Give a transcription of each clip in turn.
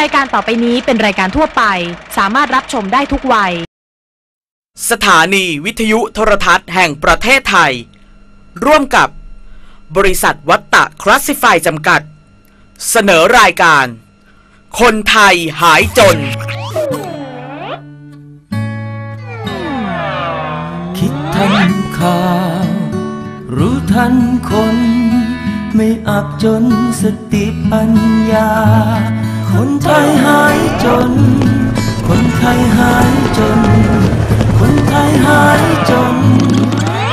รายการต่อไปนี้เป็นรายการทั่วไป สามารถรับชมได้ทุกวัย สถานีวิทยุโทรทัศน์แห่งประเทศไทย ร่วมกับบริษัทวัตตะคลาสสิฟายจำกัด เสนอรายการ คนไทยหายจน คิดทันข่าว รู้ทันคน ไม่อับจนสติปัญญา คนไทยหายจน คนไทยหายจน คนไทยหายจน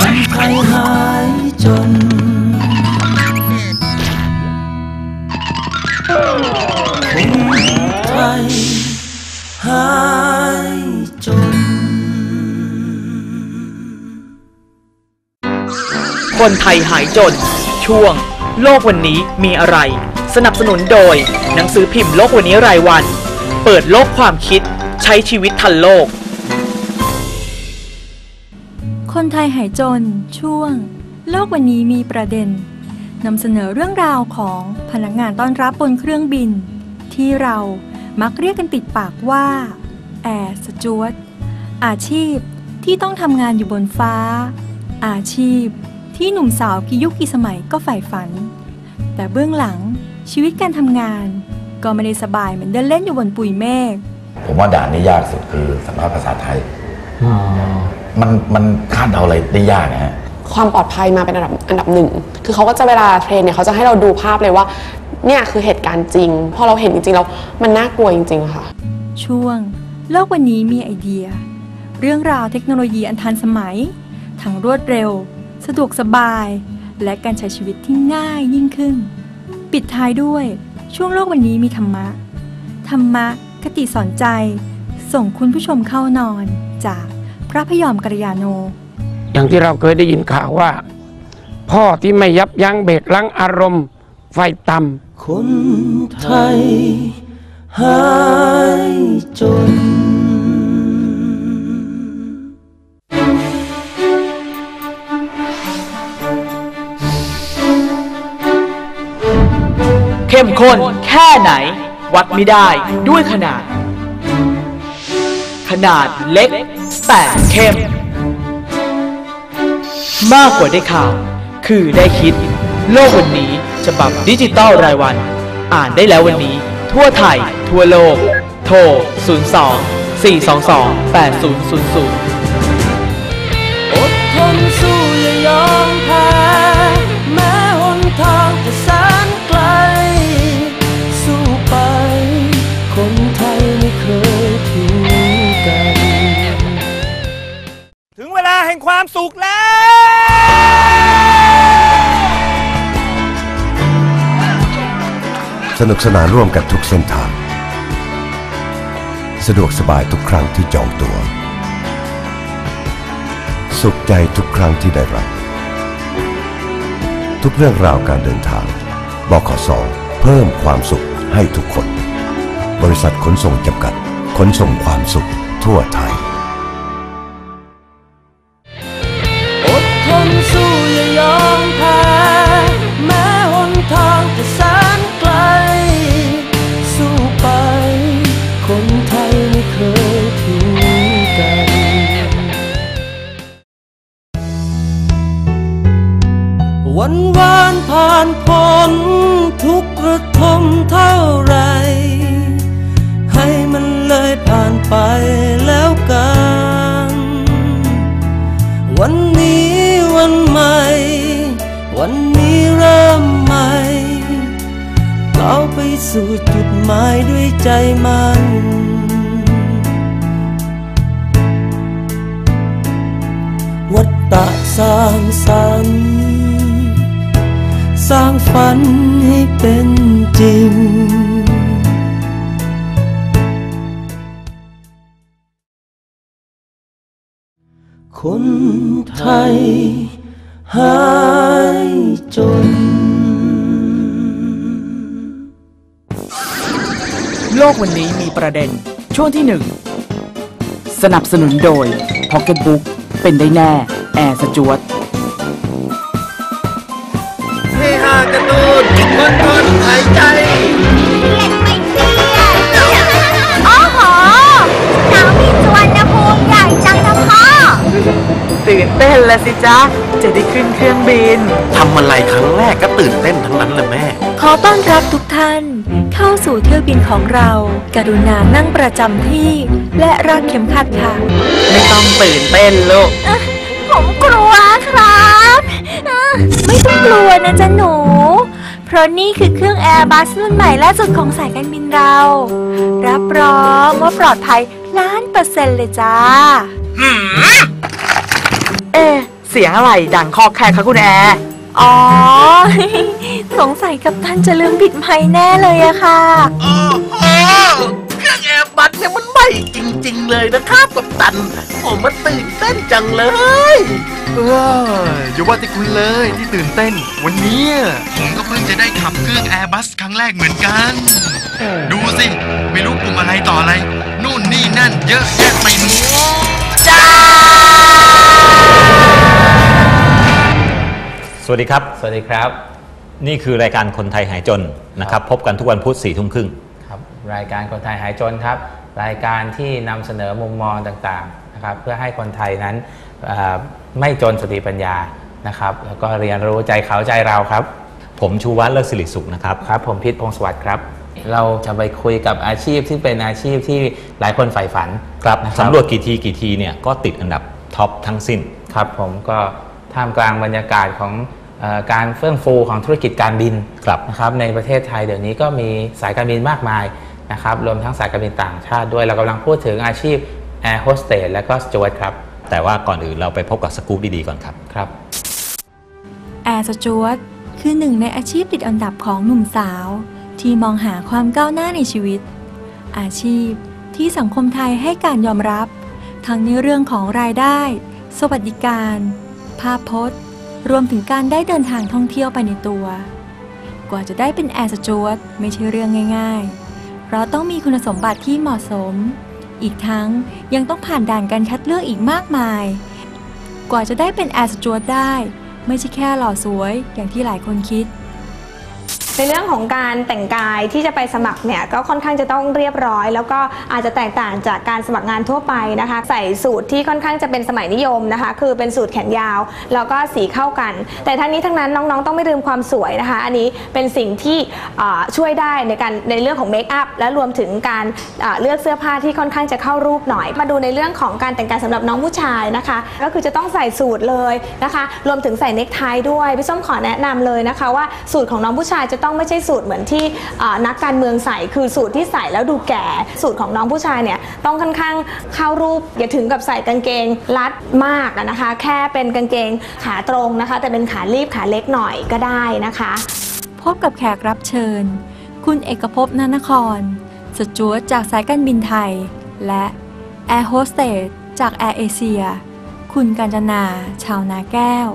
คนไทยหายจน คนไทยหายจน คนไทยหายจน ช่วง โลกวันนี้มีอะไร สนับสนุนโดย หนังสือพิมพ์โลกวันนี้รายวัน เปิดโลกความคิดใช้ชีวิตทันโลก คนไทยหายจน ช่วง โลกวันนี้มีประเด็นนำเสนอเรื่องราวของพนักงานต้อนรับบนเครื่องบิน ที่เรามักเรียกกันติดปากว่าแอร์สจวตอาชีพที่ต้องทำงานอยู่บนฟ้า อาชีพที่หนุ่มสาวกี่ยุกี่สมัยก็ใฝ่ฝัน แต่เบื้องหลัง ชีวิตการทำงาน ก็ไม่ได้สบายเหมือนเดินเล่นอยู่บนปุยเมฆผมว่าด่านนี้ยากสุดคือสัมภาษณ์ภาษาไทยมันมันคาดเดาอะไรได้ยากนะฮะความปลอดภัยมาเป็นอันดับอันดับหนึ่ง คือเขาก็จะเวลาเทรนเนี่ยเขาจะให้เราดูภาพเลยว่า เนี่ยคือเหตุการณ์จริง พอเราเห็นจริงๆแล้วมันน่ากลัวจริงๆอะค่ะ ช่วงโลกวันนี้มีไอเดีย เรื่องราวเทคโนโลยีอันทันสมัย ทั้งรวดเร็ว สะดวกสบาย และการใช้ชีวิตที่ง่ายยิ่งขึ้น ปิดท้ายด้วยช่วงโลกวันนี้มีธรรมะ ธรรมะคติสอนใจ ส่งคุณผู้ชมเข้านอนจากพระพยอมกัลยาโน อย่างที่เราเคยได้ยินข่าวว่า พ่อที่ไม่ยับยั้งเบรกลังอารมณ์ ไฟต่ำคนไทยหายจน เข้มข้นแค่ไหน วัดไม่ได้ด้วยขนาด ขนาดเล็กแต่เข้ม มากกว่าได้ข่าว คือได้คิด โลกวันนี้ฉบับดิจิตอลรายวัน อ่านได้แล้ววันนี้ ทั่วไทย ทั่วโลก โทร 02 422 8000 สนุกสนานร่วมกันทุกเส้นทาง สะดวกสบายทุกครั้งที่จองตัว สุขใจทุกครั้งที่ได้รับ ทุกเรื่องราวการเดินทางบขสเพิ่มความสุขให้ทุกคน บริษัทขนส่งจำกัด ขนส่งความสุขทั่วไทย นทุกข์ระทมเท่าไร ให้มันเลยผ่านไปแล้วกัน วันนี้วันใหม่ วันนี้เริ่มใหม่ก้าวไปสู่จุดหมายด้วยใจมันวัตตะสร้างสรรค์ สร้างฝันให้เป็นจริงคนไทยหายจน โลกวันนี้มีประเด็น ช่วงที่ 1 สนับสนุนโดย Pocketbook เป็นได้แน่ แอร์สจวต ละสิจ๊ะ จะได้ขึ้นเครื่องบิน ทำอะไรครั้งแรกก็ตื่นเต้นทั้งนั้นแหละแม่ ขอต้อนรับทุกท่าน เข้าสู่เที่ยวบินของเรา กรุณานั่งประจำที่ และรัดเข็มขัดค่ะ ไม่ต้องตื่นเต้นลูก ผมกลัวครับอะไม่ต้องกลัวนะจ๊ะหนู เพราะนี่คือเครื่องแอร์บัสรุ่นใหม่ล่าสุดของสายการบินเรา รับรองว่าปลอดภัยล้านเปอร์เซ็นต์เลยจ้าเอ๊ะ เสียงอะไรดังคอแขกคะคุณแอร์อ๋อ สงสัยกัปตันจะลืมปิดไมค์แน่เลยอะค่ะ โอ้โหเครื่องแอร์บัสเนี่ยมันใหม่จริง ๆ เลยนะครับกับตัน ผมมันตื่นเต้นจังเลย เอออย่าว่าแต่คุณเลยที่ตื่นเต้น วันเนี้ยผมก็เพิ่งจะได้ขับเครื่องแอร์บัสครั้งแรกเหมือนกัน ดูสิ ไม่รู้ปุ่มอะไรต่ออะไร นู่นนี่นั่นเยอะแยะไปหมด สวัสดีครับ สวัสดีครับ นี่คือรายการคนไทยหายจนนะครับ พบกันทุกวันพุธสี่ทุ่มครึ่งครับรายการคนไทยหายจนครับ รายการที่นำเสนอมุมมองต่างๆนะครับ เพื่อให้คนไทยนั้นเอ่อไม่จนสติปัญญานะครับ แล้วก็เรียนรู้ใจเขาใจเราครับ ผมชูวัฒน์เลิศสิริสุขนะครับครับ ผมพิษพงศวัสดิ์ครับ เราจะไปคุยกับอาชีพที่เป็นอาชีพที่หลายคนใฝ่ฝันครับนะสำรวจกี่ทีกี่ทีเนี่ยก็ติดอันดับท็อปทั้งสิ้นครับผมก็ท่ามกลางบรรยากาศของเออ การเฟื่องฟูของธุรกิจการบินครับนะครับในประเทศไทยเดี๋ยวนี้ก็มีสายการบินมากมายนะครับรวมทั้งสายการบินต่างชาติด้วยเรากำลังพูดถึงอาชีพแอร์โฮสเตสและก็สจวตครับ แต่ว่าก่อนอื่นเราไปพบกับสกู๊ปดีๆก่อนครับครับแอร์สจวตคือหนึ่งในอาชีพติดอันดับของหนุ่มสาว ที่มองหาความก้าวหน้าในชีวิต อาชีพที่สังคมไทยให้การยอมรับ ทั้งในเรื่องของรายได้ สวัสดิการ ภาพพจน์ รวมถึงการได้เดินทางท่องเที่ยวไปในตัว กว่าจะได้เป็นแอร์สจวตไม่ใช่เรื่องง่าย ๆ เพราะต้องมีคุณสมบัติที่เหมาะสม อีกทั้งยังต้องผ่านด่านการคัดเลือกอีกมากมาย กว่าจะได้เป็นแอร์สจวตได้ ไม่ใช่แค่หล่อสวยอย่างที่หลายคนคิด ในเรื่องของการแต่งกายที่จะไปสมัครเนี่ยก็ค่อนข้างจะต้องเรียบร้อย แล้วก็อาจจะแตกต่างจากการสมัครงานทั่วไปนะคะ ใส่สูตรที่ค่อนข้างจะเป็นสมัยนิยมนะคะ คือเป็นสูตรแขนยาว แล้วก็สีเข้ากัน แต่ทั้งนี้ทั้งนั้นน้องๆ ต้องไม่ลืมความสวยนะคะ อันนี้เป็นสิ่งที่ช่วยได้ในการในเรื่องของเมคอัพและรวมถึงการเลือกเสื้อผ้าที่ค่อนข้างจะเข้ารูปหน่อย มาดูในเรื่องของการแต่งกายสำหรับน้องผู้ชายนะคะ ก็คือจะต้องใส่สูทเลยนะคะ รวมถึงใส่เนคไทด้วยพี่ส้มขอแนะนำเลยนะคะ ว่าสูตรของน้องผู้ชายจะต้องไม่ใช่สูตรเหมือนที่นักการเมืองใส่คือสูตรที่ใส่แล้วดูแก่สูตรของน้องผู้ชายเนี่ยต้องค่อนข้างเข้ารูปอย่าถึงกับใส่กางเกงรัดมากนะคะ แค่เป็นกางเกงขาตรงนะคะ แต่เป็นขาลีบขาเล็กหน่อยก็ได้นะคะ พบกับแขกรับเชิญ คุณเอกภพนานครสจวตจากสายการบินไทย และแอร์โฮสเตสจากแอร์เอเชียคุณกาญจนา ชาวนาแก้ว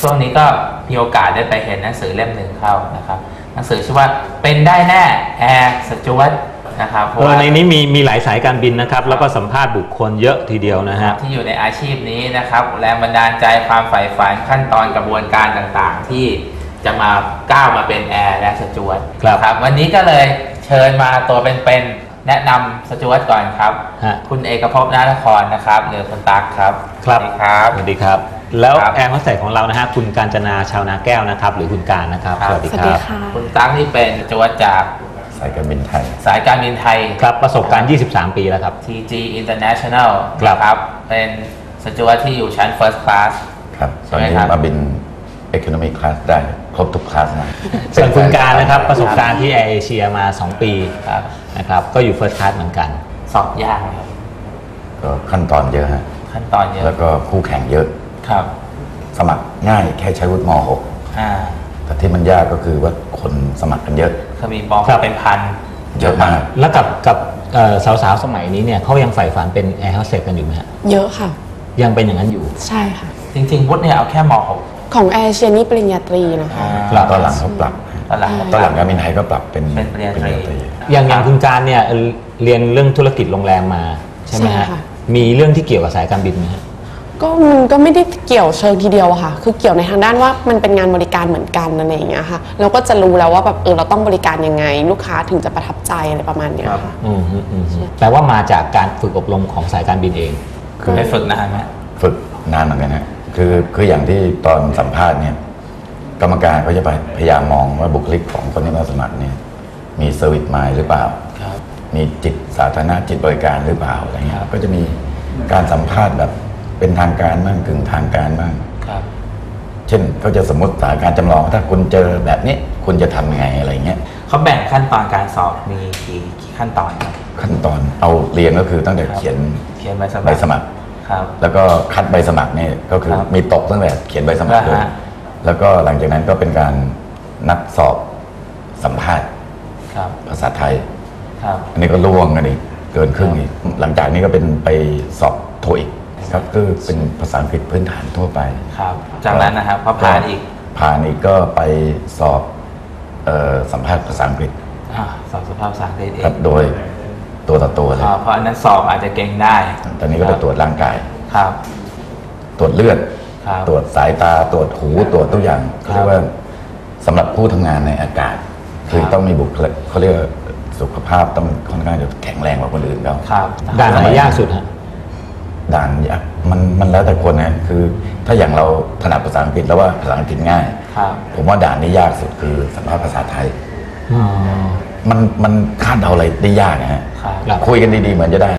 ช่วงนี้ก็มีโอกาสได้ไปเห็นหนังสือเล่มหนึ่งเข้านะครับ หนังสือชื่อว่าเป็นได้แน่แอร์สจวตนะครับเพเอราะอว่าในนี้มีมีหลายสายการบินนะครับ แล้วก็สัมภาษณ์บุคคลเยอะทีเดียวนะฮะที่อยู่ในอาชีพนี้นะครับ แรงบันดาลใจความใฝ่ฝันขั้นตอนกระบวนการต่างๆ ที่จะมาก้าวมาเป็นแอร์และสจวตครับครับวันนี้ก็เลยเชิญมาตัวเป็นๆ แนะนำสจวตก่อนครับ ฮะ คุณเอกภพนานครนะครับหรือคุณตั๊กครับครับสวัสดีครับ สวัสดีครับ แล้วแอร์โฮสเตสของเรานะฮะคุณการจนาชาวนาแก้วนะครับ หรือคุณการนะครับ สวัสดีครับคุณตั๊กนี่เป็นสจวตจากสายการบินไทย สายการบินไทย ครับประสบการณ์ 23 ปีแล้วครับ TG International ครับ นะครับ เป็นสจวตที่อยู่ชั้น First Class ครับตใช่อนไหมนี้ครับ มาบิน Economy Class ได้ครบทุกคลาสนะส่วนคุณการนะครับประสบการณ์ที่แอร์เอเชียมา 2 ปีครับนะครับก็อยู่เฟิร์สคลาสเหมือนกันสอบยากไหมครับก็ขั้นตอนเยอะฮะขั้นตอนเยอะแล้วก็คู่แข่งเยอะครับ สมัครง่ายแค่ใช้วุฒิมอ่า .6 แต่ที่มันยากก็คือว่าคนสมัครกันเยอะคือมีบอกครับเป็นพันเยอะมาก แล้วกับกับเอ่อสาวๆสมัยนี้เนี่ยเขายังใฝ่ฝันเป็นแอร์โฮสเตสกันอยู่ไหมฮะเยอะค่ะ ยังเป็นอย่างนั้นอยู่ใช่ค่ะ จริงๆวุฒิเนี่ยเอาแค่ม ของแอร์เชียนี่ปริญญาตรีนะคะตอนหลังเขาปรับตอนหลังตอนหลังการบินไทยก็ปรับเป็นเป็นปริญญาตรี อย่างอย่างคุณการเนี่ยเอ่อเรียนเรื่องธุรกิจโรงแรมมาใช่ไหมใช่ฮะค่ะมีเรื่องที่เกี่ยวกับสายการบินไหมฮะก็มันก็ไม่ได้เกี่ยวเชิงทีเดียวอะค่ะ คือเกี่ยวในทางด้านว่ามันเป็นงานบริการเหมือนกันอะไรอย่างเงี้ยค่ะ เราก็จะรู้แล้วว่าแบบเออเราต้องบริการยังไง ลูกค้าถึงจะประทับใจอะไรประมาณเนี้ยค่ะอืมฮึอืมฮึแปลว่ามาจากการฝึกอบรมของสายการบินเอง คือไปฝึกนานไหมฝึกนานเหมือนกันฮะ คือคืออย่างที่ตอนสัมภาษณ์เนี่ยกรรมการเขาจะไปพยายามมองว่าบุคลิกของคนที่มาสมัครเนี่ยมีเซอร์วิสมายหรือเปล่าครับมีจิตสาธารณะจิตบริการหรือเปล่าอะไรเงี้ยก็จะมีการสัมภาษณ์แบบเป็นทางการบ้างกึ่งทางการบ้างครับเช่นเขาจะสมมติสถานการณ์จำลองถ้าคุณเจอแบบนี้คุณจะทำยังไงอะไรเงี้ยเขาแบ่งขั้นตอนการสอบมีกี่กี่ขั้นตอนครับขั้นตอนเอาเรียนก็คือตั้งแต่เขียนเขียนใบสมัครใบสมั ครครับ แล้วก็คัดใบสมัครเนี่ยก็คือครับมีตกตั้งแต่เขียนใบสมัครเลยอ่าฮะ แล้วก็หลังจากนั้นก็เป็นการนัดสอบสัมภาษณ์ครับภาษาไทย ครับ อันนี้ก็ล่วงกันอีกเกินครึ่งอีกหลังจากนี้ก็เป็นไปสอบโทอีกครับก็เป็นภาษาอังกฤษพื้นฐานทั่วไป ครับ จากนั้นนะครับพอผ่านอีกผ่านอีกก็ไปสอบเออสัมภาษณ์ภาษาอังกฤษอ่าสอบสภาพภาษาอังกฤษเอครับงโดย ตัวต่อตัวเลยอ่าเพราะอันนั้นสอบอาจจะเก่งได้ ตอนนี้ก็ไปตรวจร่างกาย ครับ ตรวจเลือดครับตรวจสายตา ตรวจหู ตรวจทุกอย่างครับเขาเรียกว่าสำหรับผู้ทำงานในอากาศ คือครับต้องมีบุคลิกเขาเรียกว่าสุขภาพต้องค่อนข้างจะแข็งแรงกว่าคนอื่นเขาครับด่านไหนยากสุดฮะด่านยากมันมันแล้วแต่คนนะคือ ถ้าอย่างเราถนัดภาษาอังกฤษแล้วว่าภาษาอังกฤษง่ายครับผมว่าด่านนี้ยากสุดคือสัมภาษณ์ภาษาไทย มันมันคาดเดาอะไรได้ยากนะฮะครับคุยกันดีๆเหมือนจะได้